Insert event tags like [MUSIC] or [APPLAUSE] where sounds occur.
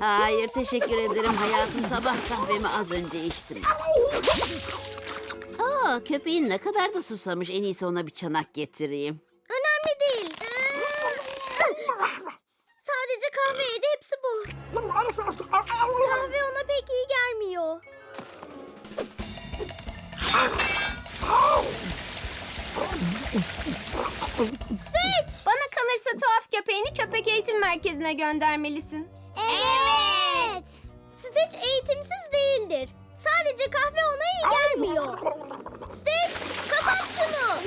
Hayır teşekkür ederim hayatım. Sabah kahvemi az önce içtim. Aa köpeğin ne kadar da susamış. En iyisi ona bir çanak getireyim. Önemli değil. [LAUGHS] Sadece kahve yedi hepsi bu. Kahve ona pek iyi gelmiyor. Stitch! Bana kalırsa tuhaf köpeğini köpek eğitim merkezine göndermelisin. Evet. Stitch eğitimsiz değildir. Sadece kahve ona iyi gelmiyor. Stitch kapat şunu.